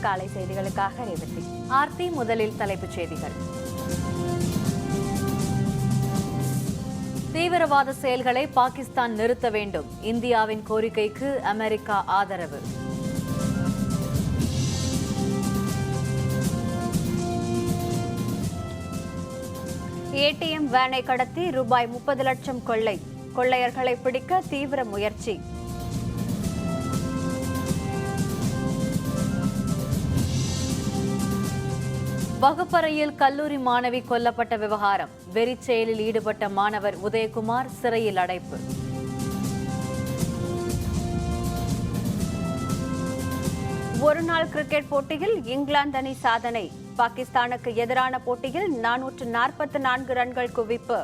காலை செய்திகளுக்காக ரேவதி. ஆர்த்தி முதலில் தலைப்புச் செய்திகள். தீவிரவாத செயல்களை பாகிஸ்தான் நிறுத்த வேண்டும். இந்தியாவின் கோரிக்கைக்கு அமெரிக்கா ஆதரவு. ஏடிஎம் வேனை கடத்தி ரூபாய் முப்பது லட்சம் கொள்ளை. கொள்ளையர்களை பிடிக்க தீவிர முயற்சி. வகுப்பறையில் கல்லூரி மாணவி கொல்லப்பட்ட விவகாரம். வெறிச் செயலில் ஈடுபட்ட மாணவர் உதயகுமார் சிறையில் அடைப்பு. ஒருநாள் கிரிக்கெட் போட்டியில் இங்கிலாந்து அணி சாதனை. பாகிஸ்தானுக்கு எதிரான போட்டியில் நானூற்று நாற்பத்தி நான்கு ரன்கள் குவிப்பு.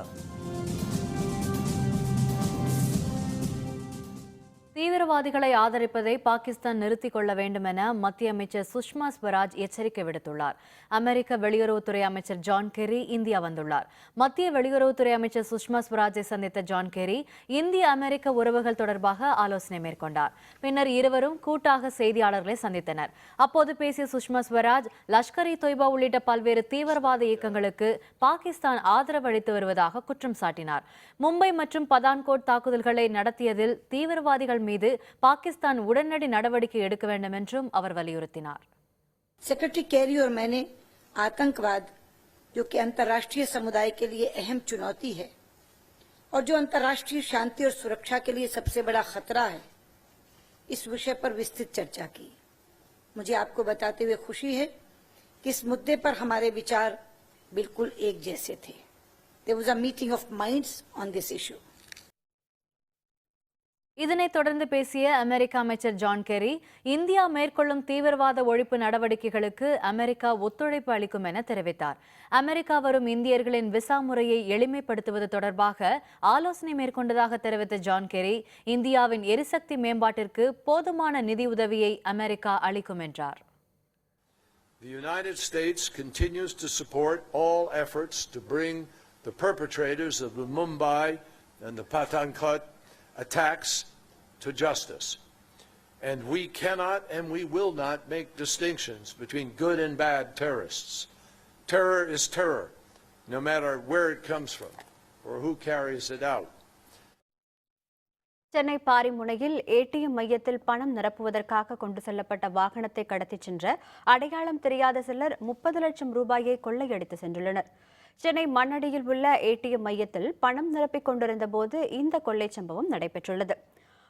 தீவிரவாதிகளை ஆதரிப்பதை பாகிஸ்தான் நிறுத்திக் கொள்ள வேண்டும் என மத்திய அமைச்சர் சுஷ்மா ஸ்வராஜ் எச்சரிக்கை விடுத்துள்ளார். அமெரிக்க வெளியுறவுத்துறை அமைச்சர் ஜான் கெரி இந்தியா வந்துள்ளார். மத்திய வெளியுறவுத்துறை அமைச்சர் சுஷ்மா ஸ்வராஜை சந்தித்த ஜான் கெரி இந்திய அமெரிக்க உறவுகள் தொடர்பாக ஆலோசனை மேற்கொண்டார். பின்னர் இருவரும் கூட்டாக செய்தியாளர்களை சந்தித்தனர். அப்போது பேசிய சுஷ்மா ஸ்வராஜ் லஷ்கர் இ தொய்பா உள்ளிட்ட பல்வேறு தீவிரவாத இயக்கங்களுக்கு பாகிஸ்தான் ஆதரவு அளித்து வருவதாக குற்றம் சாட்டினார். மும்பை மற்றும் பதான்கோட் தாக்குதல்களை நடத்தியதில் தீவிரவாதிகள் மீது பாகிஸ்தான் உடனடி நடவடிக்கை எடுக்க வேண்டும் என்றும் அவர் வலியுறுத்தினார் सेक्रेटरी कैरी और मैंने आतंकवाद जो कि अंतर्राष्ट्रीय समुदाय के लिए अहम चुनौती है और जो अंतर्राष्ट्रीय शांति और सुरक्षा के लिए सबसे बड़ा खतरा है इस विषय पर विस्तृत चर्चा की मुझे आपको बताते हुए खुशी है कि इस मुद्दे पर हमारे विचार बिल्कुल एक जैसे थे there was a meeting of minds on this issue இதனைத் தொடர்ந்து பேசிய அமெரிக்க அமைச்சர் ஜான் கெரி இந்தியா மேற்கொள்ளும் தீவிரவாத ஒழிப்பு நடவடிக்கைகளுக்கு அமெரிக்கா ஒத்துழைப்பு அளிக்கும் என தெரிவித்தார். அமெரிக்கா வரும் இந்தியர்களின் விசா முறையை எளிமைப்படுத்துவது தொடர்பாக ஆலோசனை மேற்கொண்டதாக தெரிவித்த ஜான் கெரி இந்தியாவின் எரிசக்தி மேம்பாட்டிற்கு போதுமான நிதி உதவியை அமெரிக்கா அளிக்கும் என்றார். The United States continues to support all efforts to bring the perpetrators of the Mumbai and the Pathankot attacks to justice. And we cannot and we will not make distinctions between good and bad terrorists. Terror is terror, no matter where it comes from or who carries it out. Chennai பாரிமுனையில் ATM மையத்தில் பணம் நிரப்புவதற்காக கொண்டு செல்லப்பட்ட வாகனத்தை கடத்திச் சென்ற அடையாளம் தெரியாத சிலர் முப்பது லட்சம் ரூபாயை கொள்ளையடித்து சென்றுள்ளனர் சென்னை மண்ணடியில் உள்ள ஏடிஎம் மையத்தில் பணம் நிரப்பிக் கொண்டிருந்த போது இந்த கொள்ளை சம்பவம் நடைபெற்றுள்ளது.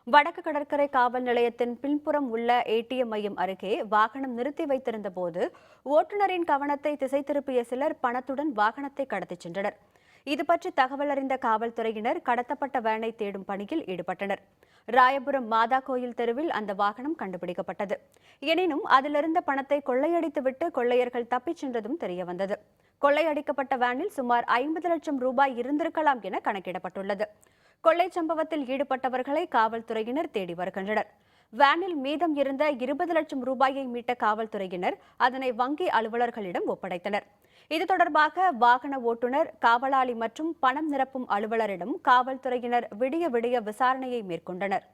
வடக்கு கடற்கரை காவல் நிலையத்தின் பின்புறம் உள்ள ஏடிஎம் மையம் அருகே வாகனம் நிறுத்தி வைத்திருந்த போது ஓட்டுநரின் கவனத்தை திசை திருப்பிய சிலர் பணத்துடன் வாகனத்தை கடத்திச் சென்றனர். இது பற்றி தகவல் அறிந்த காவல்துறையினர் கடத்தப்பட்ட வேனை தேடும் பணியில் ஈடுபட்டனர். ராயபுரம் மாதா கோயில் தெருவில் அந்த வாகனம் கண்டுபிடிக்கப்பட்டது. எனினும் அதிலிருந்த பணத்தை கொள்ளையடித்துவிட்டு கொள்ளையர்கள் தப்பிச் சென்றதும் தெரியவந்தது. கொள்ளையடிக்கப்பட்ட வேனில் சுமார் ஐம்பது லட்சம் ரூபாய் இருந்திருக்கலாம் என கணக்கிடப்பட்டுள்ளது. கொள்ளை சம்பவத்தில் ஈடுபட்டவர்களை காவல்துறையினர் தேடி வருகின்றனர். வேனில் மீதம் இருந்த இருபது லட்சம் ரூபாயை மீட்ட காவல்துறையினர் அதனை வங்கி அலுவலர்களிடம் ஒப்படைத்தனர். இது தொடர்பாக வாகன ஓட்டுநர் காவலாளி மற்றும் பணம் நிரப்பும் அலுவலரிடம் காவல்துறையினர் விடிய விடிய விசாரணையை மேற்கொண்டனர்.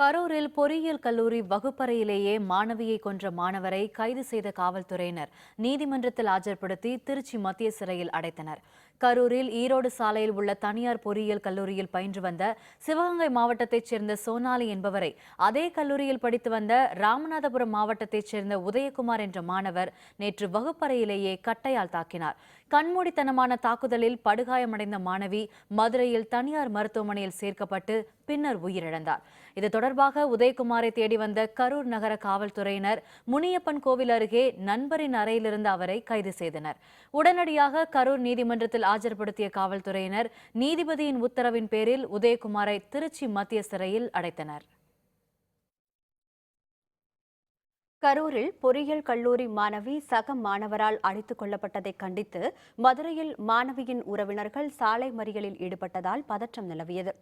கரூரில் பொறியியல் கல்லூரி வகுப்பறையிலேயே மாணவியை கொன்ற மாணவரை கைது செய்த காவல்துறையினர் நீதிமன்றத்தில் ஆஜர்படுத்தி திருச்சி மத்திய சிறையில் அடைத்தனர். கரூரில் ஈரோடு சாலையில் உள்ள தனியார் பொறியியல் கல்லூரியில் பயின்று வந்த சிவகங்கை மாவட்டத்தைச் சேர்ந்த சோனாலி என்பவரை அதே கல்லூரியில் படித்து வந்த ராமநாதபுரம் மாவட்டத்தைச் சேர்ந்த உதயகுமார் என்ற மாணவர் நேற்று வகுப்பறையிலேயே கட்டையால் தாக்கினார். கண்மூடித்தனமான தாக்குதலில் படுகாயமடைந்த மாணவி மதுரையில் தனியார் மருத்துவமனையில் சேர்க்கப்பட்டு பின்னர் உயிரிழந்தார். இது தொடர்பாக உதயகுமாரை தேடி வந்த கரூர் நகர காவல்துறையினர் முனியப்பன் கோவில் அருகே நண்பரின் அறையிலிருந்து அவரை கைது செய்தனர். உடனடியாக கரூர் நீதிமன்றத்தில் ஆஜர்படுத்திய காவல்துறையினர் நீதிபதியின் உத்தரவின் பேரில் உதயகுமாரை திருச்சி மத்திய சிறையில் அடைத்தனர். கரூரில் பொறியியல் கல்லூரி மாணவி சக மாணவரால் அடித்துக் கொல்லப்பட்டதை கண்டித்து மதுரையில் மாணவியின் உறவினர்கள் சாலை மறியலில் ஈடுபட்டதால் பதற்றம் நிலவியது.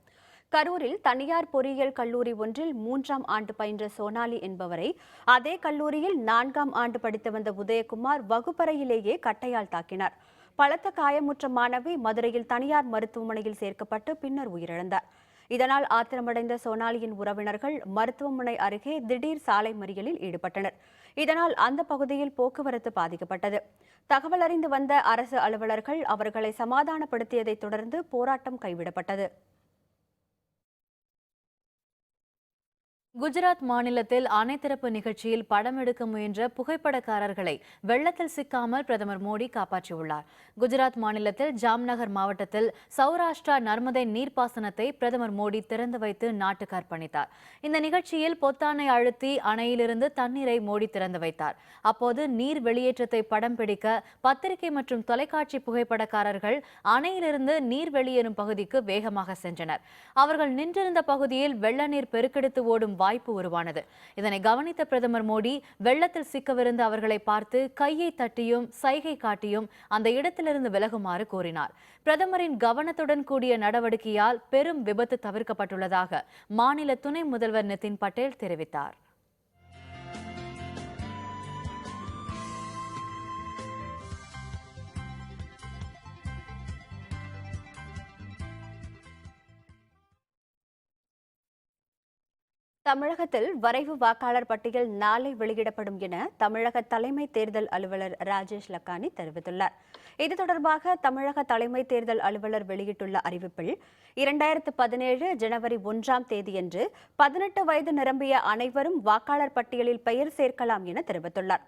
கரூரில் தனியார் பொறியியல் கல்லூரி ஒன்றில் மூன்றாம் ஆண்டு பயின்ற சோனாலி என்பவரை அதே கல்லூரியில் நான்காம் ஆண்டு படித்து வந்த உதயகுமார் வகுப்பறையிலேயே கட்டையால் தாக்கினார். பலத்த காயமுற்ற மாணவி மதுரையில் தனியார் மருத்துவமனையில் சேர்க்கப்பட்டு பின்னர் உயிரிழந்தார். இதனால் ஆத்திரமடைந்த சோனாலியின் உறவினர்கள் மருத்துவமனை அருகே திடீர் சாலை மறியலில் ஈடுபட்டனர். இதனால் அந்த பகுதியில் போக்குவரத்து பாதிக்கப்பட்டது. தகவல் அறிந்து வந்த அரசு அலுவலர்கள் அவர்களை சமாதானப்படுத்தியதைத் தொடர்ந்து போராட்டம் கைவிடப்பட்டது. குஜராத் மாநிலத்தில் அணைத்திறப்பு நிகழ்ச்சியில் படம் எடுக்க முயன்ற புகைப்படக்காரர்களை வெள்ளத்தில் சிக்காமல் பிரதமர் மோடி காப்பாற்றியுள்ளார். குஜராத் மாநிலத்தில் ஜாம்நகர் மாவட்டத்தில் சௌராஷ்டிரா நர்மதை நீர்ப்பாசனத்தை பிரதமர் மோடி திறந்து வைத்து நாட்டுக்கு அர்ப்பணித்தார் இந்த நிகழ்ச்சியில் பொத்தானை அழுத்தி அணையிலிருந்து தண்ணீரை மோடி திறந்து வைத்தார். அப்போது நீர் வெளியேற்றத்தை படம் பிடிக்க பத்திரிகை மற்றும் தொலைக்காட்சி புகைப்படக்காரர்கள் அணையிலிருந்து நீர் வெளியேறும் பகுதிக்கு வேகமாக சென்றனர். அவர்கள் நின்றிருந்த பகுதியில் வெள்ள நீர் பெருக்கெடுத்து ஓடும் வாய்ப்பு உருவானது. இதனை கவனித்த பிரதமர் மோடி வெள்ளத்தில் சிக்கவிருந்த அவர்களை பார்த்து கையை தட்டியும் சைகை காட்டியும் அந்த இடத்திலிருந்து விலகுமாறு கூறினார். பிரதமரின் கவனத்துடன் கூடிய நடவடிக்கையால் பெரும் விபத்து தவிர்க்கப்பட்டுள்ளதாக மாநில துணை முதல்வர் நிதின் பட்டேல் தெரிவித்தார். தமிழகத்தில் வரைவு வாக்காளர் பட்டியல் நாளை வெளியிடப்படும் என தமிழக தலைமை தேர்தல் அலுவலர் ராஜேஷ் லக்கானி தெரிவித்துள்ளார். இது தொடர்பாக தமிழக தலைமை தேர்தல் அலுவலர் வெளியிட்டுள்ள அறிவிப்பில் இரண்டாயிரத்து பதினேழு ஜனவரி ஒன்றாம் தேதியன்று பதினெட்டு வயது நிரம்பிய அனைவரும் வாக்காளர் பட்டியலில் பெயர் சேர்க்கலாம் என தெரிவித்துள்ளார்.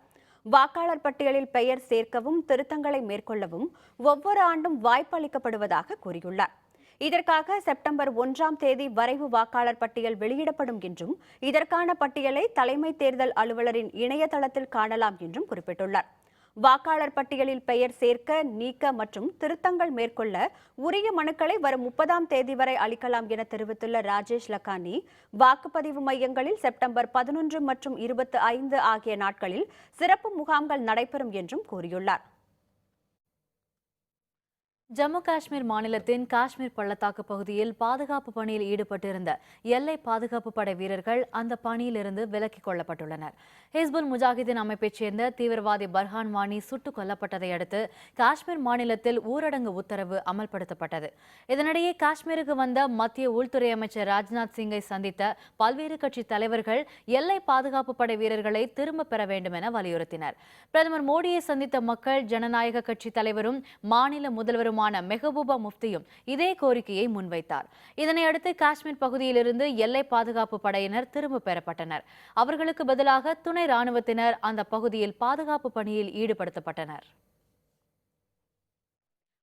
வாக்காளர் பட்டியலில் பெயர் சேர்க்கவும் திருத்தங்களை மேற்கொள்ளவும் ஒவ்வொரு ஆண்டும் வாய்ப்பு அளிக்கப்படுவதாக கூறியுள்ளார். இதற்காக செப்டம்பர் ஒன்றாம் தேதி வரைவு வாக்காளர் பட்டியல் வெளியிடப்படும் என்றும் இதற்கான பட்டியலை தலைமை தேர்தல் அலுவலரின் இணையதளத்தில் காணலாம் என்றும் குறிப்பிட்டுள்ளார். வாக்காளர் பட்டியலில் பெயர் சேர்க்க நீக்க மற்றும் திருத்தங்கள் மேற்கொள்ள உரிய மனுக்களை வரும் முப்பதாம் தேதி வரை அளிக்கலாம் என தெரிவித்துள்ள ராஜேஷ் லக்கானி வாக்குப்பதிவு மையங்களில் செப்டம்பர் பதினொன்று மற்றும் இருபத்தி ஐந்து ஆகிய நாட்களில் சிறப்பு முகாம்கள் நடைபெறும் என்றும் கூறியுள்ளார். ஜம்மு காஷ்மீர் மாநிலத்தின் காஷ்மீர் பள்ளத்தாக்கு பகுதியில் பாதுகாப்பு பணியில் ஈடுபட்டிருந்த எல்லை பாதுகாப்பு படை வீரர்கள் அந்த பணியிலிருந்து விலக்கிக் கொள்ளப்பட்டுள்ளனர். ஹிஸ்புல் முஜாஹிதீன் அமைப்பைச் சேர்ந்த தீவிரவாதி பர்ஹான் வாணி சுட்டுக் கொல்லப்பட்டதை அடுத்து காஷ்மீர் மாநிலத்தில் ஊரடங்கு உத்தரவு அமல்படுத்தப்பட்டது. இதனிடையே காஷ்மீருக்கு வந்த மத்திய உள்துறை அமைச்சர் ராஜ்நாத் சிங்கை சந்தித்த பல்வேறு கட்சி தலைவர்கள் எல்லை பாதுகாப்பு படை வீரர்களை திரும்பப் பெற வேண்டும் என வலியுறுத்தினர். பிரதமர் மோடியை சந்தித்த மக்கள் ஜனநாயக கட்சி தலைவரும் மாநில முதல்வருமான மெஹபூபா முஃப்தியும் இதே கோரிக்கையை முன்வைத்தார். இதனையடுத்து காஷ்மீர் பகுதியிலிருந்து எல்லை பாதுகாப்பு படையினர் திரும்பப் பெறப்பட்டனர். அவர்களுக்கு பதிலாக துணை துணை ராணுவத்தினர் அந்த பகுதியில் பாதுகாப்பு பணியில் ஈடுபடுத்தப்பட்டனர்.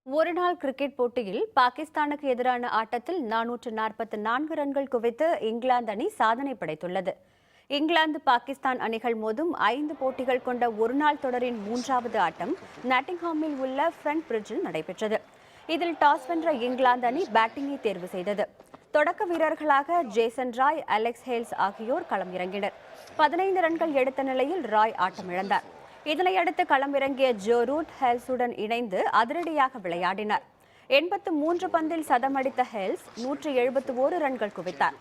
ஒருநாள் கிரிக்கெட் போட்டியில் பாகிஸ்தானுக்கு எதிரான ஆட்டத்தில் நானூற்று நாற்பத்தி நான்கு ரன்கள் குவித்து இங்கிலாந்து அணி சாதனை படைத்துள்ளது. இங்கிலாந்து பாகிஸ்தான் அணிகள் மோதும் ஐந்து போட்டிகள் கொண்ட ஒருநாள் தொடரின் மூன்றாவது ஆட்டம் நட்டிங்ஹாமில் உள்ள ஃப்ரண்ட் பிரிட்ஜில் நடைபெற்றது. இதில் டாஸ் வென்ற இங்கிலாந்து அணி பேட்டிங்கை தேர்வு செய்தது. தொடக்க வீரர்களாக ஜேசன் ராய் அலெக்ஸ் ஹேல்ஸ் ஆகியோர் களம் இறங்கினர். பதினைந்து ரன்கள் எடுத்த நிலையில் ராய் ஆட்டமிழந்தார் இதனையடுத்து களமிறங்கிய ஜோ ரூட் ஹெல்ஸுடன் இணைந்து அதிரடியாக விளையாடினார். எண்பத்து மூன்று பந்தில் சதமடித்த ஹெல்ஸ் நூற்று எழுபத்து ஓரு ரன்கள் குவித்தார்.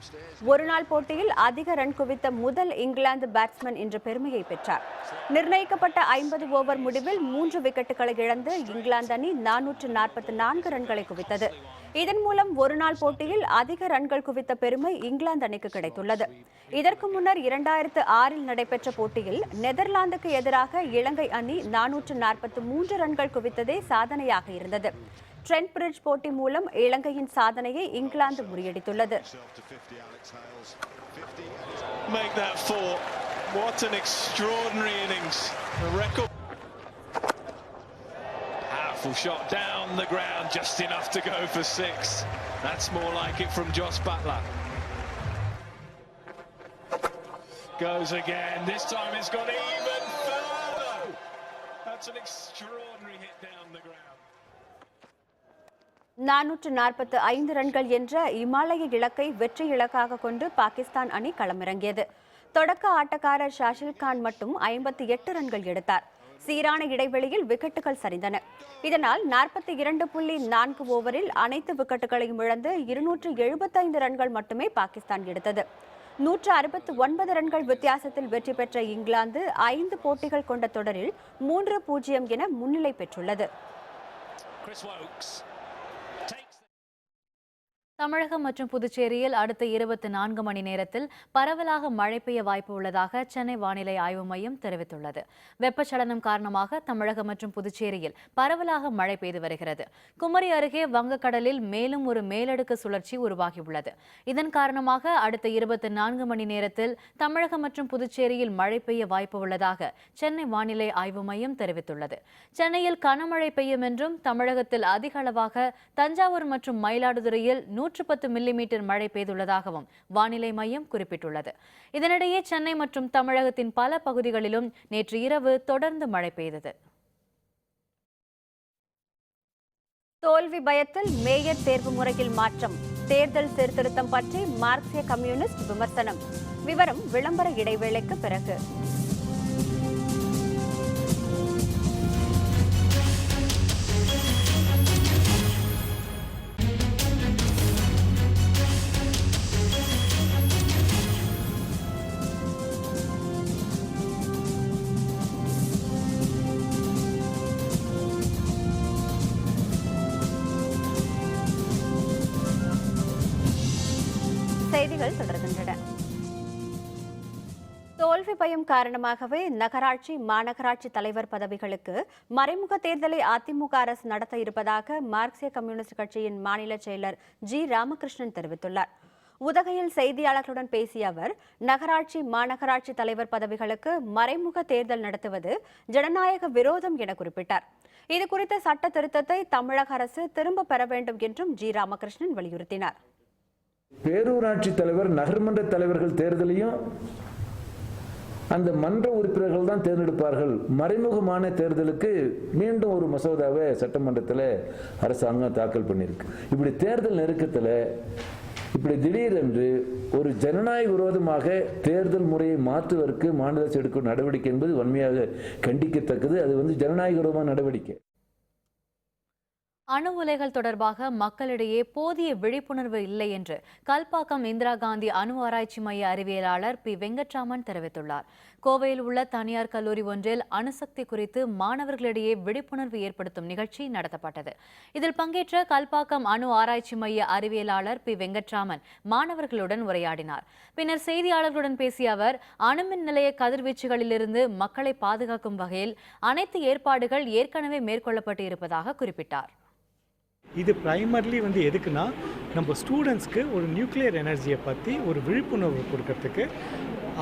ஒருநாள் போட்டியில் அதிக ரன் குவித்த முதல் இங்கிலாந்து பேட்ஸ்மேன் என்ற பெருமையை பெற்றார். நிர்ணயிக்கப்பட்ட ஐம்பது ஓவர் முடிவில் மூன்று விக்கெட்டுகளை இழந்து இங்கிலாந்து அணி நானூற்று நாற்பத்தி நான்கு ரன்களை குவித்தது. இதன் மூலம் ஒருநாள் போட்டியில் அதிக ரன்கள் குவித்த பெருமை இங்கிலாந்து அணிக்கு கிடைத்துள்ளது இதற்கு முன்னர் இரண்டாயிரத்து ஆறில் நடைபெற்ற போட்டியில் நெதர்லாந்துக்கு எதிராக இலங்கை அணி நானூற்று நாற்பத்தி மூன்று ரன்கள் குவித்ததே சாதனையாக இருந்தது ட்ரெண்ட் பிரிட்ஜ் போட்டி மூலம் இலங்கையின் சாதனையை England முறியடித்துள்ளது make that four. What an extraordinary innings. The record. Beautiful shot down the ground, just enough to go for six. That's more like it from Joss Butler. Goes again. This time it's gone even further. That's an extraordinary hit down the ground. நானூற்று நாற்பத்து ஐந்து ரன்கள் என்ற இமாலய இலக்கை வெற்றி இலக்காக கொண்டு பாகிஸ்தான் அணி களமிறங்கியது தொடக்க ஆட்டக்காரர் ஷாஷில் கான் மட்டும் ஐம்பத்தி எட்டு ரன்கள் எடுத்தார் சீரான இடைவெளியில் விக்கெட்டுகள் சரிந்தன. இதனால் நாற்பத்தி இரண்டு புள்ளி நான்கு ஓவரில் அனைத்து விக்கெட்டுகளையும் இழந்து இருநூற்று எழுபத்தைந்து ரன்கள் மட்டுமே பாகிஸ்தான் எடுத்தது. நூற்று அறுபத்து ஒன்பது ரன்கள் வித்தியாசத்தில் வெற்றி பெற்ற இங்கிலாந்து ஐந்து போட்டிகள் கொண்ட தொடரில் மூன்று பூஜ்ஜியம் என முன்னிலை பெற்றுள்ளது. Chris Wokes. தமிழகம் மற்றும் புதுச்சேரியில் அடுத்த இருபத்தி நான்கு மணி நேரத்தில் பரவலாக மழை பெய்ய வாய்ப்பு உள்ளதாக சென்னை வானிலை ஆய்வு மையம் தெரிவித்துள்ளது. வெப்பச்சலனம் காரணமாக தமிழகம் மற்றும் புதுச்சேரியில் பரவலாக மழை பெய்து வருகிறது. குமரி அருகே வங்கக்கடலில் மேலும் ஒரு மேலடுக்கு சுழற்சி உருவாகியுள்ளது. இதன் காரணமாக அடுத்த இருபத்தி நான்கு மணி நேரத்தில் தமிழகம் மற்றும் புதுச்சேரியில் மழை பெய்ய வாய்ப்பு உள்ளதாக சென்னை வானிலை ஆய்வு மையம் தெரிவித்துள்ளது. சென்னையில் கனமழை பெய்யும் என்றும் தமிழகத்தில் அதிக அளவாக தஞ்சாவூர் மற்றும் மயிலாடுதுறையில் நூற்று பத்து மில்லிமீட்டர் மழை பெய்துள்ளதாகவும் வானிலை மையம் குறிப்பிட்டுள்ளது. இதனிடையே சென்னை மற்றும் தமிழகத்தின் பல பகுதிகளிலும் நேற்று இரவு தொடர்ந்து மழை பெய்தது. தோல்வி பயத்தில் மேயர் தேர்வு முறையில் மாற்றம் தேர்தல் சீர்திருத்தம் பற்றி மார்க்சிய கம்யூனிஸ்ட் விமர்சனம். விவரம் விளம்பர இடைவேளைக்கு பிறகு. செய்திகள் தொடர்கின்றன. தோல்வி பயம் காரணமாகவே நகராட்சி மாநகராட்சி தலைவர் பதவிகளுக்கு மறைமுக தேர்தலை அதிமுக அரசு நடத்த இருப்பதாக மார்க்சிய கம்யூனிஸ்ட் கட்சியின் மாநில செயலர் ஜி. ராமகிருஷ்ணன் தெரிவித்துள்ளார். உதகையில் செய்தியாளர்களுடன் பேசிய அவர் நகராட்சி மாநகராட்சி தலைவர் பதவிகளுக்கு மறைமுக தேர்தல் நடத்துவது ஜனநாயக விரோதம் என குறிப்பிட்டார். இது குறித்த சட்ட திருத்தத்தை தமிழக அரசு திரும்ப பெற வேண்டும் என்றும் ஜி. ராமகிருஷ்ணன் வலியுறுத்தினார். பேரூராட்சி தலைவர் நகர்மன்ற தலைவர்கள் தேர்தலையும் அந்த மன்ற உறுப்பினர்கள் தான் தேர்ந்தெடுப்பார்கள். மறைமுகமான தேர்தலுக்கு மீண்டும் ஒரு மசோதாவை சட்டமன்றத்தில் அரசாங்கம் தாக்கல் பண்ணியிருக்கு. இப்படி தேர்தல் நெருக்கத்தில் இப்படி திடீரென்று ஒரு ஜனநாயக விரோதமாக தேர்தல் முறையை மாற்றுவதற்கு மாநில அரசு எடுக்கும் நடவடிக்கை என்பது வன்மையாக கண்டிக்கத்தக்கது. அது வந்து ஜனநாயக விரோதமான நடவடிக்கை. அணு உலைகள் தொடர்பாக மக்களிடையே போதிய விழிப்புணர்வு இல்லை என்று கல்பாக்கம் இந்திரா காந்தி அணு ஆராய்ச்சி மைய அறிவியலாளர் பி. வெங்கட்ராமன் தெரிவித்துள்ளார். கோவையில் உள்ள தனியார் கல்லூரி ஒன்றில் அணுசக்தி குறித்து மாணவர்களிடையே விழிப்புணர்வு ஏற்படுத்தும் நிகழ்ச்சி நடத்தப்பட்டது. இதில் பங்கேற்ற கல்பாக்கம் அணு ஆராய்ச்சி மைய அறிவியலாளர் பி. வெங்கட்ராமன் மாணவர்களுடன் உரையாடினார். பின்னர் செய்தியாளர்களுடன் பேசிய அவர் அணுமின் நிலைய கதிர்வீச்சுகளிலிருந்து மக்களை பாதுகாக்கும் வகையில் அனைத்து ஏற்பாடுகள் ஏற்கனவே மேற்கொள்ளப்பட்டு இருப்பதாக குறிப்பிட்டார். இது ப்ரைமர்லி வந்து எதுக்குன்னா நம்ம ஸ்டூடெண்ட்ஸ்க்கு ஒரு நியூக்ளியர் எனர்ஜியை பற்றி ஒரு விழிப்புணர்வு கொடுக்கறதுக்கு.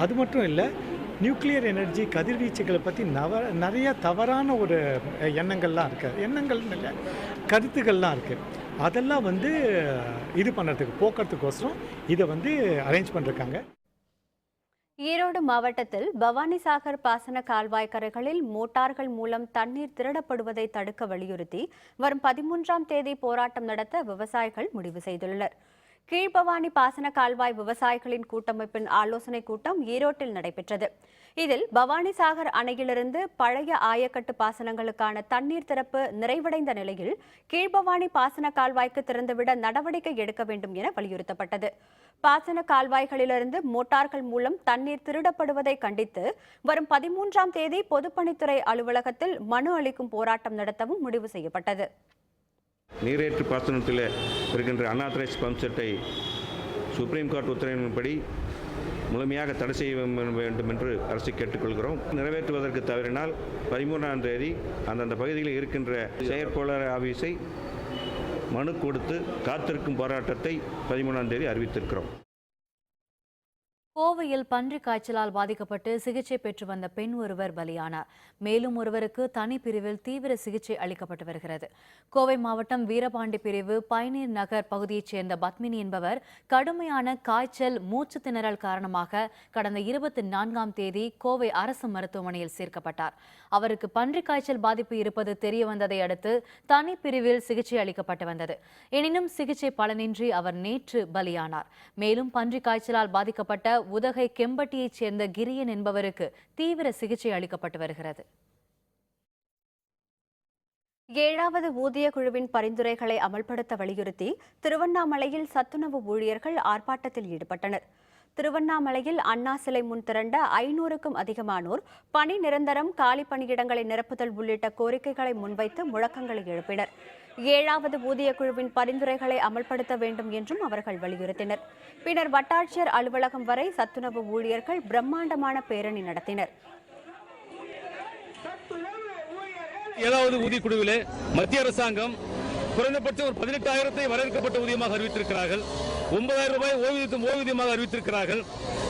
அது மட்டும் இல்லை நியூக்ளியர் எனர்ஜி கதிர்வீச்சுகளை பற்றி நவ நிறைய தவறான ஒரு எண்ணங்கள்லாம் இருக்குது எண்ணங்கள் இல்லை கருத்துக்கள்லாம் இருக்குது அதெல்லாம் வந்து இது பண்ணுறதுக்கு போக்குறதுக்கோசரம் இதை வந்து அரேஞ்ச் பண்ணிருக்காங்க. ஈரோடு மாவட்டத்தில் பவானிசாகர் பாசன கால்வாய் கரைகளில் மோட்டார்கள் மூலம் தண்ணீர் திருடப்படுவதை தடுக்க வலியுறுத்தி வரும் பதிமூன்றாம் தேதி போராட்டம் நடத்த விவசாயிகள் முடிவு செய்துள்ளனர். கீழ்பவானி பாசன கால்வாய் விவசாயிகளின் கூட்டமைப்பின் ஆலோசனை கூட்டம் ஈரோட்டில் நடைபெற்றது. இதில் பவானிசாகர் அணையிலிருந்து பழைய ஆயக்கட்டு பாசனங்களுக்கான தண்ணீர் திறப்பு நிறைவடைந்த நிலையில் கீழ்பவானி பாசன கால்வாய்க்கு திறந்துவிட நடவடிக்கை எடுக்க வேண்டும் என வலியுறுத்தப்பட்டது. பாசன கால்வாய்களிலிருந்து மோட்டார்கள் மூலம் தண்ணீர் திருடப்படுவதை கண்டித்து வரும் பதிமூன்றாம் தேதி பொதுப்பணித்துறை அலுவலகத்தில் மனு அளிக்கும் போராட்டம் நடத்தவும் முடிவு செய்யப்பட்டது. நீரேற்று பாசனத்தில் இருக்கின்ற அன்ஆத்தரைஸ் பம்ப் செட்டை சுப்ரீம் கோர்ட் உத்தரவின்படி முழுமையாக தடை செய்ய வேண்டும் என்று அரசு கேட்டுக்கொள்கிறோம். நிறைவேற்றுவதற்கு தவறினால் பதிமூன்றாம் தேதி அந்தந்த பகுதியில் இருக்கின்ற செயற்பாளர் ஆபீஸை மனு கொடுத்து காத்திருக்கும் போராட்டத்தை பதிமூணாம் தேதி அறிவித்திருக்கிறோம். கோவையில் பன்றி காய்ச்சலால் பாதிக்கப்பட்டு சிகிச்சை பெற்று வந்த பெண் ஒருவர் பலியானார். மேலும் ஒருவருக்கு தனி பிரிவில் தீவிர சிகிச்சை அளிக்கப்பட்டு வருகிறது. கோவை மாவட்டம் வீரபாண்டி பிரிவு பயனீர் நகர் பகுதியைச் சேர்ந்த பத்மினி என்பவர் கடுமையான காய்ச்சல் மூச்சு திணறல் காரணமாக கடந்த இருபத்தி நான்காம் தேதி கோவை அரசு மருத்துவமனையில் சேர்க்கப்பட்டார். அவருக்கு பன்றி காய்ச்சல் பாதிப்பு இருப்பது தெரிய வந்ததை அடுத்து தனி பிரிவில் சிகிச்சை அளிக்கப்பட்டு வந்தது. எனினும் சிகிச்சை பலனின்றி அவர் நேற்று பலியானார். மேலும் பன்றி காய்ச்சலால் பாதிக்கப்பட்ட உதகை கெம்பட்டியைச் சேர்ந்த கிரியன் என்பவருக்கு தீவிர சிகிச்சை அளிக்கப்பட்டு வருகிறது. ஏழாவது ஊதிய குழுவின் பரிந்துரைகளை அமல்படுத்த வலியுறுத்தி திருவண்ணாமலையில் சத்துணவு ஊழியர்கள் ஆர்ப்பாட்டத்தில் ஈடுபட்டனர். திருவண்ணாமலையில் அண்ணா சிலை முன் திரண்ட ஐநூறுக்கும் அதிகமானோர் பணி நிரந்தரம் காலி பணியிடங்களை நிரப்புதல் உள்ளிட்ட கோரிக்கைகளை முன்வைத்து முழக்கங்களை எழுப்பினர். ஏழாவது ஊதிய குழுவின் பரிந்துரைகளை அமல்படுத்த வேண்டும் என்றும் அவர்கள் வலியுறுத்தினர். பின்னர் வட்டாட்சியர் அலுவலகம் வரை சத்துணவு ஊழியர்கள் பிரம்மாண்டமான பேரணி நடத்தினர். ஏழாவது ஊதிய குழுவிலே மத்திய அரசாங்கம் குறைந்தபட்சம் ஒரு பதினெட்டாயிரத்தை வரையறுக்கப்பட்ட ஊதியமாக அறிவித்திருக்கிறார்கள். ஒன்பதாயிரம் ரூபாய் ஓய்வூதியம் ஓய்வூதியமாக அறிவித்திருக்கிறார்கள்.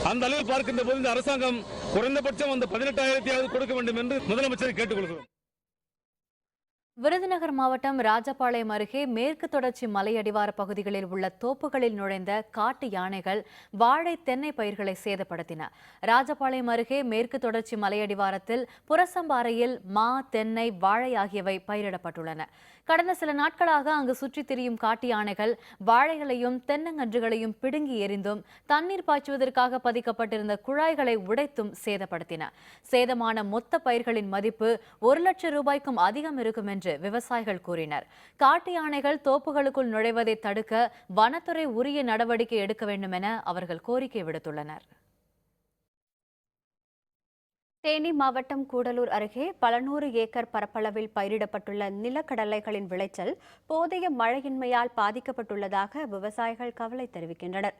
அந்த அளவில் பார்க்கின்ற போது இந்த அரசாங்கம் குறைந்தபட்சம் அந்த பதினெட்டாயிரத்தையாவது கொடுக்க வேண்டும் என்று முதலமைச்சர் கேட்டுக்கொள்கிறோம். விருதுநகர் மாவட்டம் ராஜபாளையம் அருகே மேற்கு தொடர்ச்சி மலையடிவார பகுதிகளில் உள்ள தோப்புகளில் நுழைந்த காட்டு யானைகள் வாழை தென்னை பயிர்களை சேதப்படுத்தின. ராஜபாளையம் அருகே மேற்கு தொடர்ச்சி மலையடிவாரத்தில் புரசம்பாறையில் மா தென்னை வாழை ஆகியவை பயிரிடப்பட்டுள்ளன. கடந்த சில நாட்களாக அங்கு சுற்றித் திரியும் காட்டு யானைகள் வாழைகளையும் தென்னங்கன்றுகளையும் பிடுங்கி எறிந்தும் தண்ணீர் பாய்ச்சுவதற்காக பதிக்கப்பட்டிருந்த குழாய்களை உடைத்தும் சேதப்படுத்தின. சேதமான மொத்த பயிர்களின் மதிப்பு ஒரு லட்சம் ரூபாய்க்கும் அதிகம் இருக்கும் என்று விவசாயிகள் கூறினர். காட்டு யானைகள் தோப்புகளுக்குள் நுழைவதை தடுக்க வனத்துறை உரிய நடவடிக்கை எடுக்க வேண்டும் என அவர்கள் கோரிக்கை விடுத்துள்ளனர். தேனி மாவட்டம் கூடலூர் அருகே பல நூறு ஏக்கர் பரப்பளவில் பயிரிடப்பட்டுள்ள நிலக்கடலைகளின் விளைச்சல் போதிய மழையின்மையால் பாதிக்கப்பட்டுள்ளதாக விவசாயிகள் கவலை தெரிவிக்கின்றனர்.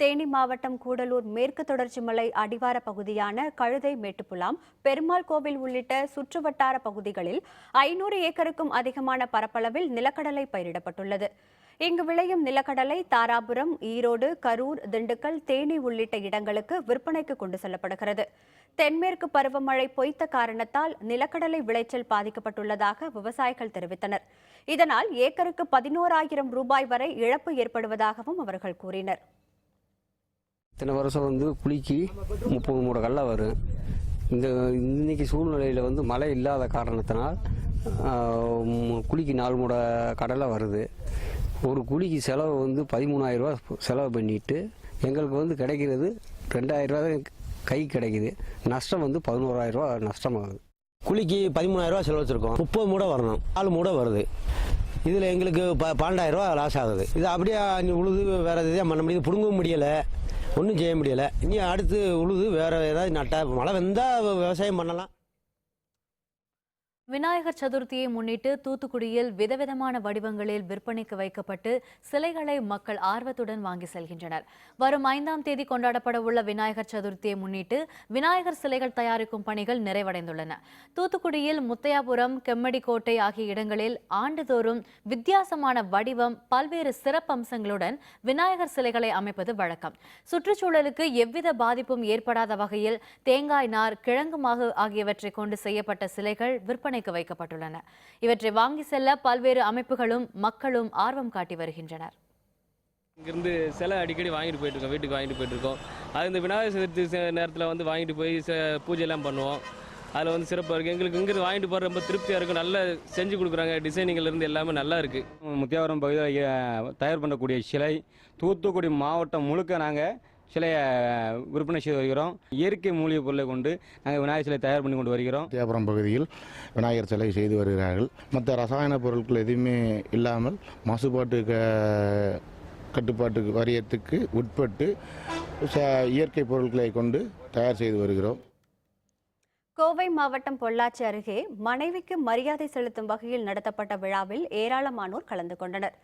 தேனி மாவட்டம் கூடலூர் மேற்கு தொடர்ச்சி மலை அடிவார பகுதியான கழுதை மேட்டுப்புலாம் பெருமாள் கோவில் உள்ளிட்ட சுற்றுவட்டார பகுதிகளில் ஐநூறு ஏக்கருக்கும் அதிகமான பரப்பளவில் நிலக்கடலை பயிரிடப்பட்டுள்ளது. இங்கு விளையும் நிலக்கடலை தாராபுரம் ஈரோடு கரூர் திண்டுக்கல் தேனி உள்ளிட்ட இடங்களுக்கு விற்பனைக்கு கொண்டு செல்லப்படுகிறது. தென்மேற்கு பருவமழை பொய்த்த காரணத்தால் நிலக்கடலை விளைச்சல் பாதிக்கப்பட்டுள்ளதாக விவசாயிகள் தெரிவித்தனர். இதனால் ஏக்கருக்கு பதினோராயிரம் ரூபாய் வரை இழப்பு ஏற்படுவதாகவும் அவர்கள் கூறினர். இத்தனை வருஷம் வந்து குளிக்கு முப்பது மூட கடலை வரும் இந்த இன்னைக்கு சூழ்நிலையில் வந்து மழை இல்லாத காரணத்தினால் குளிக்கு நாலு மூட கடலை வருது. ஒரு குழிக்கு செலவு வந்து பதிமூணாயிரம் செலவு பண்ணிட்டு எங்களுக்கு வந்து கிடைக்கிறது ரெண்டாயிரம் தான் கை கிடைக்குது. நஷ்டம் வந்து பதினோராயிரம் நஷ்டமாகுது குழிக்கு பதிமூணாயிரரூபா செலவு வச்சுருக்கோம். முப்பது மூட வரணும். நாலு மூட வருது. இதில் எங்களுக்கு ப பன்னெண்டாயிரரூபா லாஸ் ஆகுது. இது அப்படியே நீ உழுது வேறு எதையும் பண்ண முடியுது. பிடுங்கவும் முடியலை. ஒன்றும் செய்ய முடியலை. இனி அடுத்து உழுது வேறு ஏதாவது நட்டா மழை வந்தால் விவசாயம் பண்ணலாம். விநாயகர் சதுர்த்தியை முன்னிட்டு தூத்துக்குடியில் விதவிதமான வடிவங்களில் விற்பனைக்கு வைக்கப்பட்டு சிலைகளை மக்கள் ஆர்வத்துடன் வாங்கி செல்கின்றனர். வரும் ஐந்தாம் தேதி கொண்டாடப்பட உள்ள விநாயகர் சதுர்த்தியை முன்னிட்டு விநாயகர் சிலைகள் தயாரிக்கும் பணிகள் நிறைவடைந்துள்ளன. தூத்துக்குடியில் முத்தையாபுரம் கெம்மடிக்கோட்டை ஆகிய இடங்களில் ஆண்டுதோறும் வித்தியாசமான வடிவம் பல்வேறு சிறப்பம்சங்களுடன் விநாயகர் சிலைகளை அமைப்பது வழக்கம். சுற்றுச்சூழலுக்கு எவ்வித பாதிப்பும் ஏற்படாத வகையில் தேங்காய் நார் கிழங்கு மாகு ஆகியவற்றை கொண்டு செய்யப்பட்ட சிலைகள் விற்பனை விற்பனைக்கு வைக்கப்பட்டுள்ளன. இவற்றை வாங்கி செல்ல பல்வேறு அமைப்புகளும் மக்களும் ஆர்வம் காட்டி வருகின்றனர். இங்கிருந்து சிலை அடிக்கடி வாங்கிட்டு போயிட்டு இருக்கோம் வீட்டுக்கு வாங்கிட்டு போயிட்டு இருக்கோம் அது இந்த விநாயகர் சதுர்த்தி நேரத்தில் வந்து வாங்கிட்டு போய் ச- பூஜையெல்லாம் பண்ணுவோம். அதில் வந்து சிறப்பாக இருக்குது எங்களுக்கு இங்கிருந்து வாங்கிட்டு போகிற ரொம்ப திருப்தியாக இருக்கும் நல்லா செஞ்சு கொடுக்குறாங்க. டிசைனிங்ல இருந்து எல்லாமே நல்லா இருக்குது முத்தியாவரம் பகுதியில் தயார் பண்ணக்கூடிய சிலை தூத்துக்குடி மாவட்டம் முழுக்க நாங்கள் சிலையை விற்பனை செய்து வருகிறோம். இயற்கை மூலிகை பொருளை கொண்டு நாங்கள் விநாயகர் சிலை தயார் பண்ணி கொண்டு வருகிறோம். தேவரம் பகுதியில் விநாயகர் சிலை செய்து வருகிறார்கள். மற்ற ரசாயன பொருட்கள் எதுவுமே இல்லாமல் மாசுபாட்டு க- கட்டுப்பாட்டுக்கு வாரியத்துக்கு உட்பட்டு ச- இயற்கை பொருட்களை கொண்டு தயார் செய்து வருகிறோம். கோவை மாவட்டம் பொள்ளாச்சி அருகே மனைவிக்கு மரியாதை செலுத்தும் வகையில் நடத்தப்பட்ட விழாவில் ஏராளமானோர் கலந்து கொண்டனர்.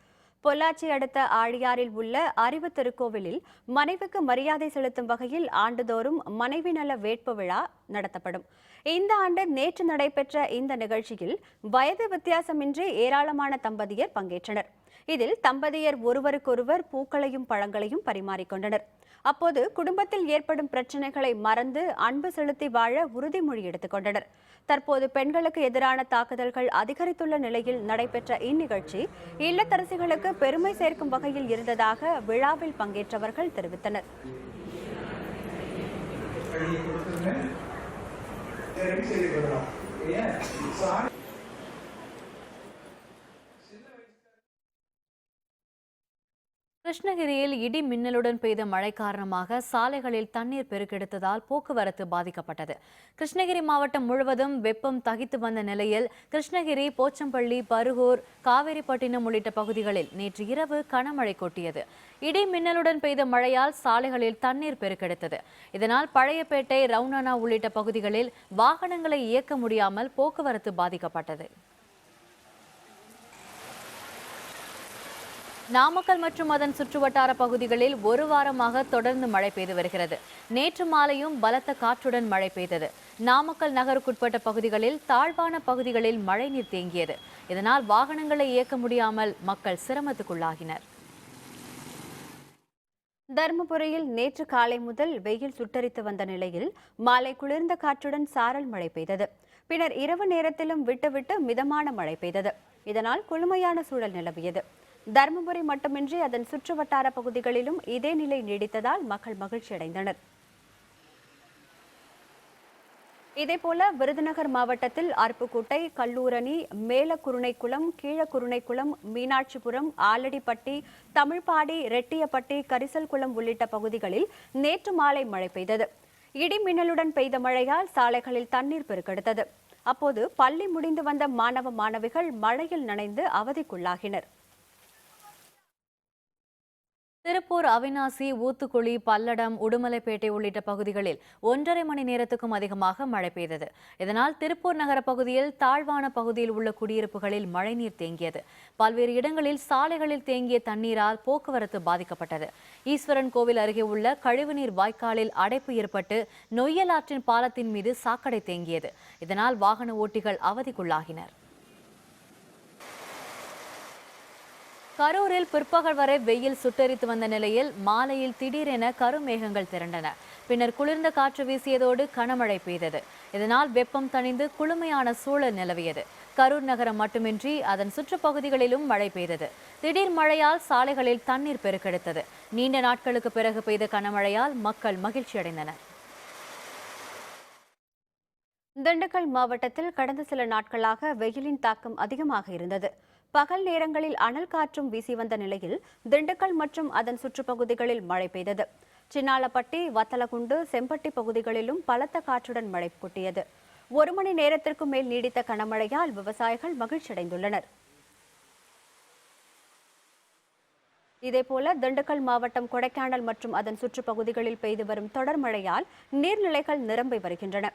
பொள்ளாச்சி அடுத்த ஆழியாரில் உள்ள அறிவு திருக்கோவிலில் மனைவிக்கு மரியாதை செலுத்தும் வகையில் ஆண்டுதோறும் மனைவி நல வேட்பு விழா நடத்தப்படும். இந்த ஆண்டு நேற்று நடைபெற்ற இந்த நிகழ்ச்சியில் வயது வித்தியாசமின்றி ஏராளமான தம்பதியர் பங்கேற்றனர். இதில் தம்பதியர் ஒருவருக்கொருவர் பூக்களையும் பழங்களையும் பரிமாறிக்கொண்டனர். அப்போது குடும்பத்தில் ஏற்படும் பிரச்சனைகளை மறந்து அன்பு செலுத்தி வாழ உறுதிமொழி எடுத்துக்கொண்டனர். தற்போது பெண்களுக்கு எதிரான தாக்குதல்கள் அதிகரித்துள்ள நிலையில் நடைபெற்ற இந்நிகழ்ச்சி இல்லத்தரசிகளுக்கு பெருமை சேர்க்கும் வகையில் இருந்ததாக விழாவில் பங்கேற்றவர்கள் தெரிவித்தனர். கிருஷ்ணகிரியில் இடி மின்னலுடன் பெய்த மழை காரணமாக சாலைகளில் தண்ணீர் பெருக்கெடுத்ததால் போக்குவரத்து பாதிக்கப்பட்டது. கிருஷ்ணகிரி மாவட்டம் முழுவதும் வெப்பம் தகித்து வந்த நிலையில் கிருஷ்ணகிரி போச்சம்பள்ளி பருகூர் காவேரிப்பட்டினம் உள்ளிட்ட பகுதிகளில் நேற்று இரவு கனமழை கொட்டியது. இடி மின்னலுடன் பெய்த மழையால் சாலைகளில் தண்ணீர் பெருக்கெடுத்தது. இதனால் பழையப்பேட்டை ரவுனானா உள்ளிட்ட பகுதிகளில் வாகனங்களை இயக்க முடியாமல் போக்குவரத்து பாதிக்கப்பட்டது. நாமக்கல் மற்றும் அதன் சுற்றுவட்டார பகுதிகளில் ஒரு வாரமாக தொடர்ந்து மழை பெய்து வருகிறது. நேற்று மாலையும் பலத்த காற்றுடன் மழை பெய்தது. நாமக்கல் நகருக்குட்பட்ட பகுதிகளில் தாழ்வான பகுதிகளில் மழைநீர் தேங்கியது. இதனால் வாகனங்களை இயக்க முடியாமல் மக்கள் சிரமத்துக்குள்ளாகினர். தருமபுரியில் நேற்று காலை முதல் வெயில் சுட்டரித்து வந்த நிலையில் மாலை குளிர்ந்த காற்றுடன் சாரல் மழை பெய்தது. பின்னர் இரவு நேரத்திலும் விட்டுவிட்டு மிதமான மழை பெய்தது. இதனால் குளுமையான சூழல் நிலவியது. தருமபுரி மட்டுமின்றி அதன் சுற்றுவட்டார பகுதிகளிலும் இதே நிலை நீடித்ததால் மக்கள் மகிழ்ச்சி அடைந்தனர் இதேபோல விருதுநகர் மாவட்டத்தில் அருப்புக்கோட்டை கல்லூரணி மேலக்குருணைக்குளம் கீழக்குருணைக்குளம் மீனாட்சிபுரம் ஆலடிப்பட்டி தமிழ்பாடி ரெட்டியப்பட்டி கரிசல்குளம் உள்ளிட்ட பகுதிகளில் நேற்று மாலை மழை பெய்தது. இடி மின்னலுடன் பெய்த மழையால் சாலைகளில் தண்ணீர் பெருக்கெடுத்தது. அப்போது பள்ளி முடிந்து வந்த மாணவ மாணவிகள் மழையில் நனைந்து அவதிக்குள்ளாகினர். திருப்பூர் அவினாசி ஊத்துக்குளி பல்லடம் உடுமலைப்பேட்டை உள்ளிட்ட பகுதிகளில் ஒன்றரை மணி நேரத்துக்கும் அதிகமாக மழை பெய்தது. இதனால் திருப்பூர் நகர பகுதியில் தாழ்வான பகுதியில் உள்ள குடியிருப்புகளில் மழைநீர் தேங்கியது. பல்வேறு இடங்களில் சாலைகளில் தேங்கிய தண்ணீரால் போக்குவரத்து பாதிக்கப்பட்டது. ஈஸ்வரன் கோவில் அருகே உள்ள கழிவுநீர் வாய்க்காலில் அடைப்பு ஏற்பட்டு நொய்யல் ஆற்றின் பாலத்தின் மீது சாக்கடை தேங்கியது. இதனால் வாகன ஓட்டிகள் அவதிக்குள்ளாகினர். கரூரில் பிற்பகல் வரை வெயில் சுட்டரித்து வந்த நிலையில் மாலையில் திடீரென கருமேகங்கள் திரண்டன. பின்னர் குளிர்ந்த காற்று வீசியதோடு கனமழை பெய்தது. இதனால் வெப்பம் தணிந்து குளுமையான சூழல் நிலவியது. கரூர் நகரம் மட்டுமின்றி அதன் சுற்றுப்பகுதிகளிலும் மழை பெய்தது. திடீர் மழையால் சாலைகளில் தண்ணீர் பெருக்கெடுத்தது. நீண்ட நாட்களுக்கு பிறகு பெய்த கனமழையால் மக்கள் மகிழ்ச்சியடைந்தனர் திண்டுக்கல் மாவட்டத்தில் கடந்த சில நாட்களாக வெயிலின் தாக்கம் அதிகமாக இருந்தது. பகல் நேரங்களில் அனல் காற்றும் வீசி வந்த நிலையில் திண்டுக்கல் மற்றும் அதன் சுற்றுப்பகுதிகளில் மழை பெய்தது. சின்னாலப்பட்டி வத்தலகுண்டு செம்பட்டி பகுதிகளிலும் பலத்த காற்றுடன் மழை கொட்டியது ஒரு மணி நேரத்திற்கு மேல் நீடித்த கனமழையால் விவசாயிகள் மகிழ்ச்சியடைந்துள்ளனர். இதேபோல திண்டுக்கல் மாவட்டம் கொடைக்கானல் மற்றும் அதன் சுற்றுப்பகுதிகளில் பெய்து வரும் தொடர் மழையால் நீர்நிலைகள் நிரம்பி வருகின்றன.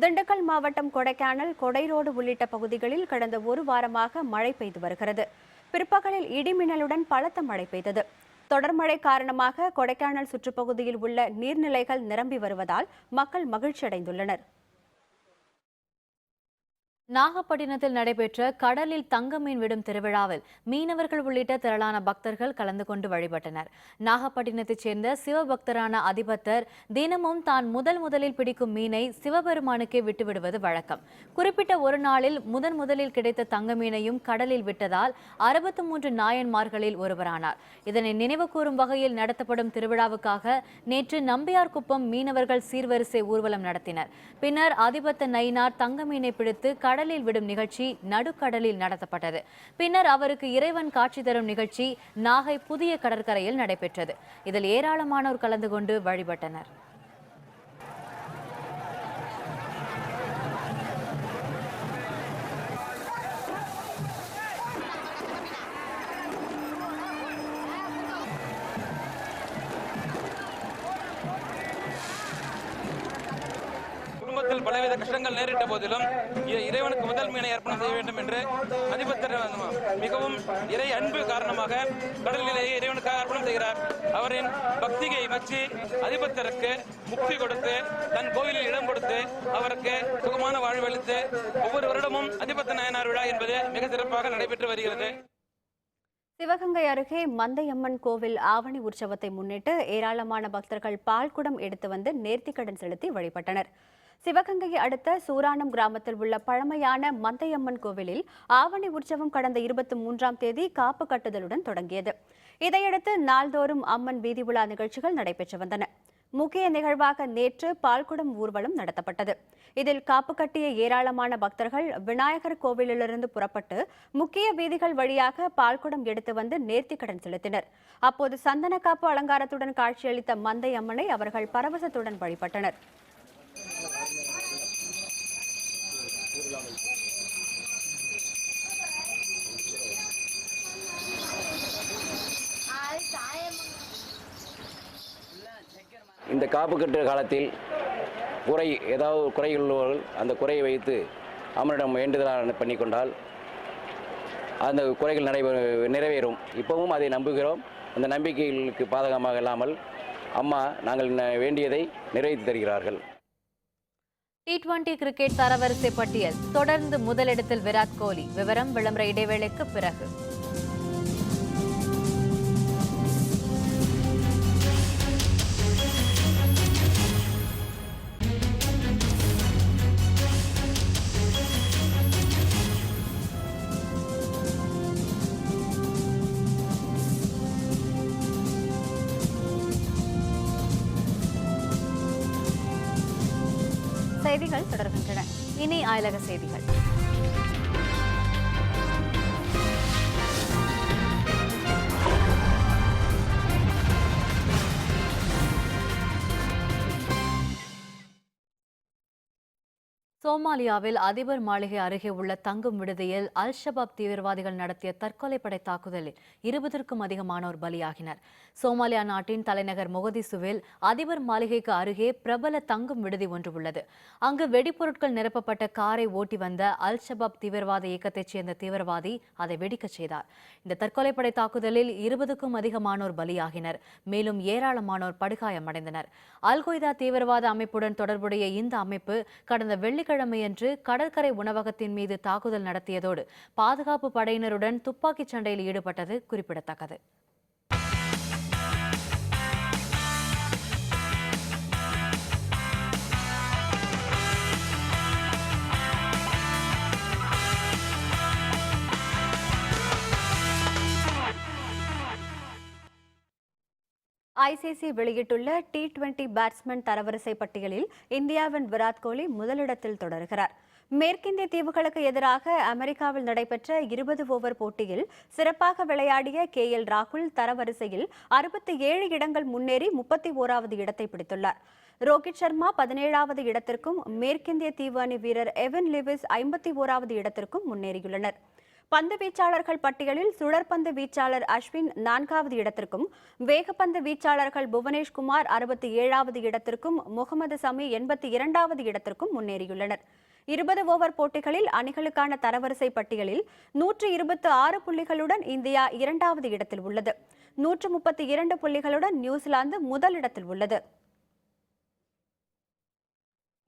திண்டுக்கல் மாவட்டம் கொடைக்கானல் கொடைரோடு உள்ளிட்ட பகுதிகளில் கடந்த ஒரு வாரமாக மழை பெய்து வருகிறது. பிற்பகலில் இடிமின்னலுடன் பலத்த மழை பெய்தது. தொடர் மழை காரணமாக கொடைக்கானல் சுற்றுப்பகுதியில் உள்ள நீர்நிலைகள் நிரம்பி வருவதால் மக்கள் மகிழ்ச்சியடைந்துள்ளனர். நாகப்பட்டினத்தில் நடைபெற்ற கடலில் தங்க மீன் விடும் திருவிழாவில் மீனவர்கள் உள்ளிட்ட திரளான பக்தர்கள் கலந்து கொண்டு வழிபட்டனர். நாகப்பட்டினத்தைச் சேர்ந்த சிவபக்தரான அதிபத்தர் தினமும் தான் முதல் முதலில் பிடிக்கும் மீனை சிவபெருமானுக்கே விட்டுவிடுவது வழக்கம். குறிப்பிட்ட ஒரு நாளில் முதன் முதலில் கிடைத்த தங்க மீனையும் கடலில் விட்டதால் அறுபத்து மூன்று நாயன்மார்களில் ஒருவரானார். இதனை நினைவு வகையில் நடத்தப்படும் திருவிழாவுக்காக நேற்று நம்பியார்குப்பம் மீனவர்கள் சீர்வரிசை ஊர்வலம் நடத்தினர். பின்னர் அதிபத்த நயினார் தங்க மீனை பிடித்து கடலில் விடும் நிகழ்ச்சி நடுக்கடலில் நடத்தப்பட்டது. பின்னர் அவருக்கு இறைவன் காட்சி தரும் நிகழ்ச்சி நாகை புதிய கடற்கரையில் நடைபெற்றது. இதில் ஏராளமானோர் கலந்து கொண்டு வழிபட்டனர். குடும்பத்தில் கஷ்டங்கள் நேரிட்ட போதிலும் இறைவனுக்கு முதல் மீனை அர்ப்பணம் செய்ய வேண்டும் என்று அதிபர் மிகவும் இறை அன்பு காரணமாக கடலிலேயே இறைவனுக்காக அர்ப்பணம் செய்கிறார். அவரின் பக்தியை வச்சு அதிபத்தருக்கு முக்தி கொடுத்து தன் கோவிலில் இடம் கொடுத்து அவருக்கு சுகமான வாழ்வு அளித்து ஒவ்வொரு வருடமும் அதிபத்த நாயனார் விழா என்பது மிக சிறப்பாக நடைபெற்று வருகிறது. சிவகங்கை அருகே மந்தையம்மன் கோவில் ஆவணி உற்சவத்தை முன்னிட்டு ஏராளமான பக்தர்கள் பால்குடம் எடுத்து வந்து நேர்த்திக்கடன் செலுத்தி வழிபட்டனர். சிவகங்கையை அடுத்த சூரானம் கிராமத்தில் உள்ள பழமையான மந்தையம்மன் கோவிலில் ஆவணி உற்சவம் கடந்த இருபத்தி மூன்றாம் தேதி காப்பு கட்டுதலுடன் தொடங்கியது. இதையடுத்து நாள்தோறும் அம்மன் வீதி உலா நிகழ்ச்சிகள் நடைபெற்று வந்தன. முக்கிய நிகழ்வாக நேற்று பால்குடம் ஊர்வலம் நடத்தப்பட்டது. இதில் காப்பு கட்டிய ஏராளமான பக்தர்கள் விநாயகர் கோவிலிலிருந்து புறப்பட்டு முக்கிய வீதிகள் வழியாக பால்குடம் எடுத்து வந்து நேர்த்திக்கடன் செலுத்தினர். அப்போது சந்தன காப்பு அலங்காரத்துடன் காட்சியளித்த மந்தை அம்மனை அவர்கள் பரவசத்துடன் வழிபட்டனர். இந்த காப்பு கட்டு காலத்தில் குறை ஏதாவது குறைகள் உள்ளவர்கள் அந்த குறையை வைத்து அம்மனிடம் வேண்டுதலாக பண்ணிக்கொண்டால் அந்த குறைகள் நடைபெற நிறைவேறும். இப்பவும் அதை நம்புகிறோம். அந்த நம்பிக்கைகளுக்கு பாதகமாக இல்லாமல் அம்மா நாங்கள் ந- வேண்டியதை நிறைவேற்றி தருகிறார்கள். டி டுவெண்டி கிரிக்கெட் தரவரிசை பட்டியல். தொடர்ந்து முதலிடத்தில் விராட் கோலி. விவரம் விளம்பர இடைவேளைக்கு பிறகு. இனி அயலக சோமாலியாவில் அதிபர் மாளிகை அருகே உள்ள தங்கும் விடுதியில் அல் ஷபாப் தீவிரவாதிகள் நடத்திய தற்கொலைப்படை தாக்குதலில் இருபதற்கும் அதிகமானோர் பலியாகினர். சோமாலியா நாட்டின் தலைநகர் மொகதிசுவில் அதிபர் மாளிகைக்கு அருகே பிரபல தங்கும் விடுதி ஒன்று உள்ளது. அங்கு வெடிபொருட்கள் நிரப்பப்பட்ட காரை ஓட்டி வந்த அல் ஷபாப் தீவிரவாத இயக்கத்தைச் சேர்ந்த தீவிரவாதி அதை வெடிக்கச் செய்தார். இந்த தற்கொலைப்படை தாக்குதலில் இருபதுக்கும் அதிகமானோர் பலியாகினர். மேலும் ஏராளமானோர் படுகாயமடைந்தனர். அல் கொய்தா தீவிரவாத அமைப்புடன் தொடர்புடைய இந்த அமைப்பு கடந்த வெள்ளிக்கிழமை வெள்ளிக்கிழமையன்று கடற்கரை உணவகத்தின் மீது தாக்குதல் நடத்தியதோடு பாதுகாப்பு படையினருடன் துப்பாக்கிச் சண்டையில் ஈடுபட்டது குறிப்பிடத்தக்கது. ஐசிசி வெளியிட்டுள்ள டி டுவெண்டி பேட்ஸ்மேன் தரவரிசை பட்டியலில் இந்தியாவின் விராட் கோலி முதலிடத்தில் தொடர்கிறார். மேற்கிந்திய தீவுகளுக்கு எதிராக அமெரிக்காவில் நடைபெற்ற இருபது ஓவர் போட்டியில் சிறப்பாக விளையாடிய கே எல் ராகுல் தரவரிசையில் அறுபத்தி ஏழு இடங்கள் முன்னேறி முப்பத்தி ஓராவது இடத்தை பிடித்துள்ளார். ரோஹித் சர்மா பதினேழாவது இடத்திற்கும் மேற்கிந்திய தீவு அணி வீரர் எவன் லிவிஸ் ஐம்பத்தி ஓராவது இடத்திற்கும் முன்னேறியுள்ளனர். பந்து வீச்சாளர்கள் பட்டியலில் சுழற்பந்து வீச்சாளர் அஸ்வின் நான்காவது இடத்திற்கும் வேகப்பந்து வீச்சாளர்கள் புவனேஷ்குமார் அறுபத்தி ஏழாவது இடத்திற்கும் முகமது சமி எண்பத்தி இரண்டாவது இடத்திற்கும் முன்னேறியுள்ளனர். இருபது ஓவர் போட்டிகளில் அணிகளுக்கான தரவரிசை பட்டியலில் நூற்று இருபத்து ஆறு புள்ளிகளுடன் இந்தியா இரண்டாவது இடத்தில் உள்ளது. நூற்று முப்பத்தி இரண்டு புள்ளிகளுடன் நியூசிலாந்து முதலிடத்தில் உள்ளது.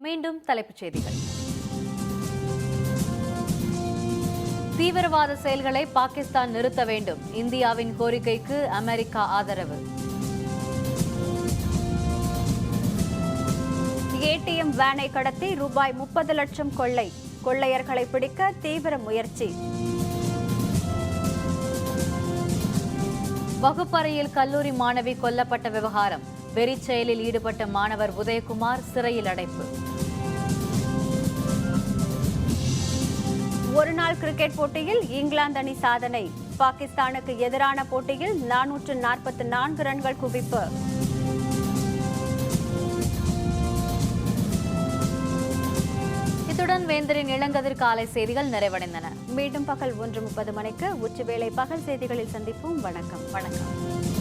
மீண்டும் தலைப்புச் செய்திகள். தீவிரவாத செயல்களை பாகிஸ்தான் நிறுத்த வேண்டும். இந்தியாவின் கோரிக்கைக்கு அமெரிக்கா ஆதரவு. ஏடிஎம் வேனை கடத்தி ரூபாய் முப்பது லட்சம் கொள்ளை. கொள்ளையர்களை பிடிக்க தீவிர முயற்சி. வகுப்பறையில் கல்லூரி மாணவி கொல்லப்பட்ட விவகாரம். வெறிச்செயலில் ஈடுபட்ட மாணவர் உதயகுமார் சிறையில் அடைப்பு. ஒருநாள் கிரிக்கெட் போட்டியில் இங்கிலாந்து அணி சாதனை. பாகிஸ்தானுக்கு எதிரான போட்டியில் நானூற்று நாற்பத்தி நான்கு ரன்கள் குவிப்பு. இத்துடன் வேந்தரின் இளங்கதிர் காலை செய்திகள் நிறைவடைந்தன. மீண்டும் பகல் ஒன்று முப்பது மணிக்கு உச்சிவேளை பகல் செய்திகளில் சந்திப்போம். வணக்கம். வணக்கம்.